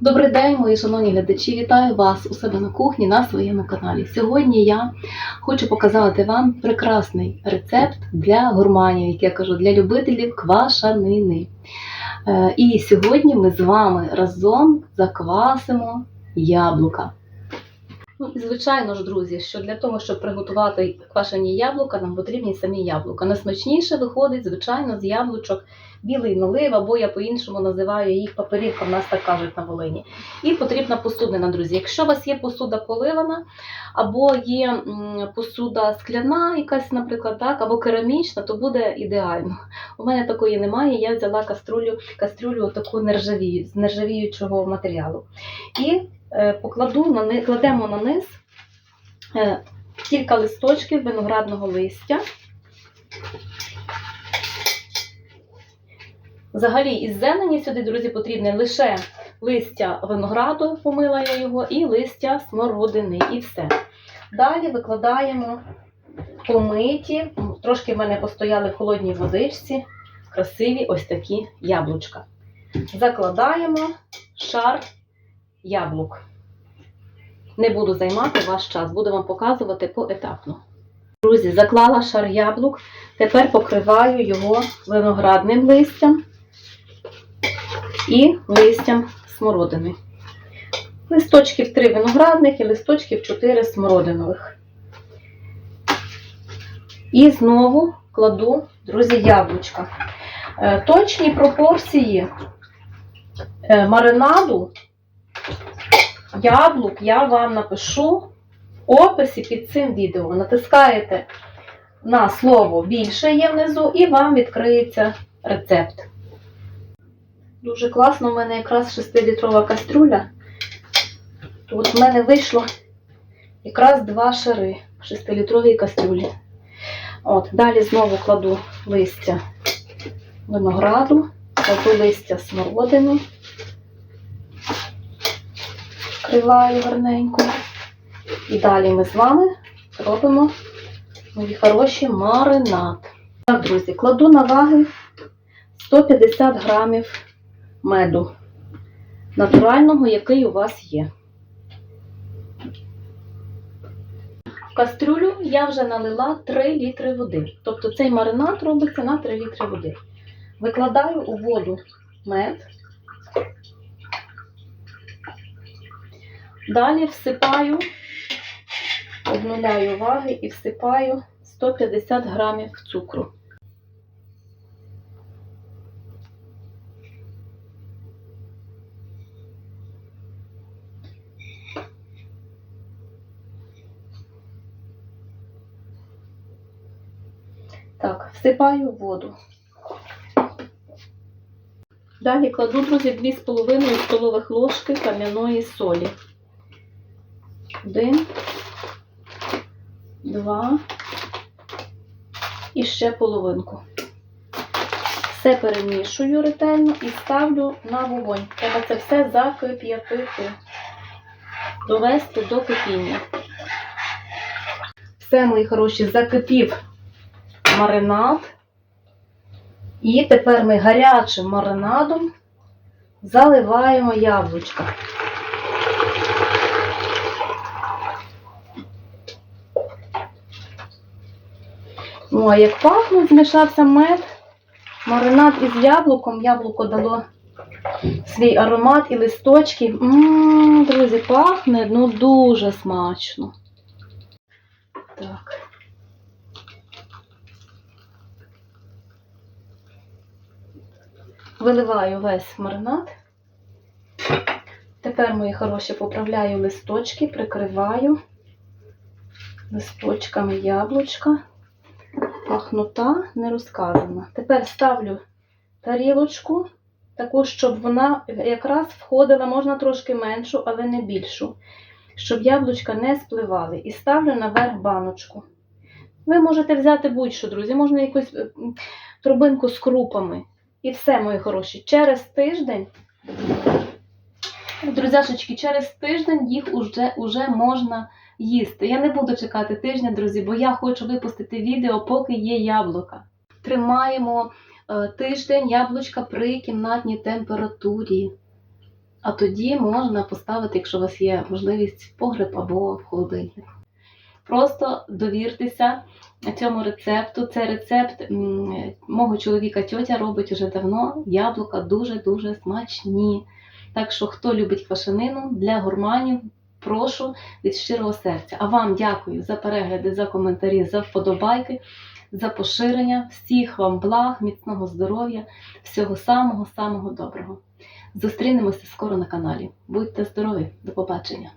Добрий день, мої шановні глядачі. Вітаю вас у себе на кухні на своєму каналі. Сьогодні я хочу показати вам прекрасний рецепт для гурманів, як я кажу, для любителів квашанини. Е, І сьогодні ми з вами разом заквасимо яблука. Ну, звичайно ж, друзі, що для того, щоб приготувати квашені яблука, нам потрібні самі яблука. Найсмачніше виходить, звичайно, з яблучок білий налив, або я по-іншому називаю їх паперівка, в нас так кажуть на Волині. І потрібна посудина, друзі. Якщо у вас є посуда поливана, або є посуда скляна, якась, наприклад, так, або керамічна, то буде ідеально. У мене такої немає. Я взяла каструлю, кастрюлю таку нержавію, з нержавіючого матеріалу. І покладу на кладемо на низ е, кілька листочків виноградного листя. Взагалі, із зелені сюди, друзі, потрібне лише листя винограду, помила я його, і листя смородини, і все. Далі викладаємо помиті, трошки в мене постояли в холодній водичці, красиві ось такі яблучка. Закладаємо шар яблук. Не буду займати ваш час, буду вам показувати поетапно. Друзі, заклала шар яблук, тепер покриваю його виноградним листям і листям смородини. Листочків 3 виноградних і листочків 4 смородинових. І знову кладу, друзі, яблучка. Е, Точні пропорції е, маринаду яблук я вам напишу в описі під цим відео. Натискаєте на слово більше є внизу, і вам відкриється рецепт. Дуже класно, у мене якраз 6-літрова кастрюля. Тут в мене вийшло якраз два шари в 6-літровій кастрюлі. От, далі знову кладу листя винограду, кладу листя смородини, криваю гарненько. І далі ми з вами робимо мої хороші маринад. Так, друзі, кладу на ваги 150 грамів меду натурального, який у вас є. В кастрюлю я вже налила 3 літри води. Тобто цей маринад робиться на 3 літри води. Викладаю у воду мед. Далі всипаю, обнуляю ваги і всипаю 150 грамів цукру. Так, всипаю воду. Далі кладу, друзі, 2,5 столових ложки кам'яної солі. Один, два і ще половинку. Все перемішую ретельно і ставлю на вогонь. Треба це все закип'ятити, довести до кипіння. Все, мої хороші, закипів маринад. І тепер ми гарячим маринадом заливаємо яблучка. Ну, а як пахнуть, змішався мед, маринад із яблуком, яблуко дало свій аромат і листочки. Ммм, друзі, пахне ну дуже смачно. Так. Виливаю весь маринад. Тепер, мої хороші, поправляю листочки, прикриваю листочками яблучка. Пахнута не розказана. Тепер ставлю тарілочку, таку, щоб вона якраз входила, можна трошки меншу, але не більшу, щоб яблучка не спливали. І ставлю наверх баночку. Ви можете взяти будь-що, друзі, можна якусь е, трубинку з крупами. І все, мої хороші, через тиждень, друзяшечки, через тиждень їх уже, уже можна їсти. Я не буду чекати тижня, друзі, бо я хочу випустити відео, поки є яблука. Тримаємо е, тиждень яблучка при кімнатній температурі. А тоді можна поставити, якщо у вас є можливість, в погреб або в холодильник. Просто довіртеся цьому рецепту. Це рецепт мого чоловіка тьотя робить уже давно. Яблука дуже-дуже смачні. Так що, хто любить квашенину для гурманів, прошу від щирого серця. А вам дякую за перегляди, за коментарі, за вподобайки, за поширення. Всіх вам благ, міцного здоров'я, всього самого-самого доброго. Зустрінемося скоро на каналі. Будьте здорові, до побачення!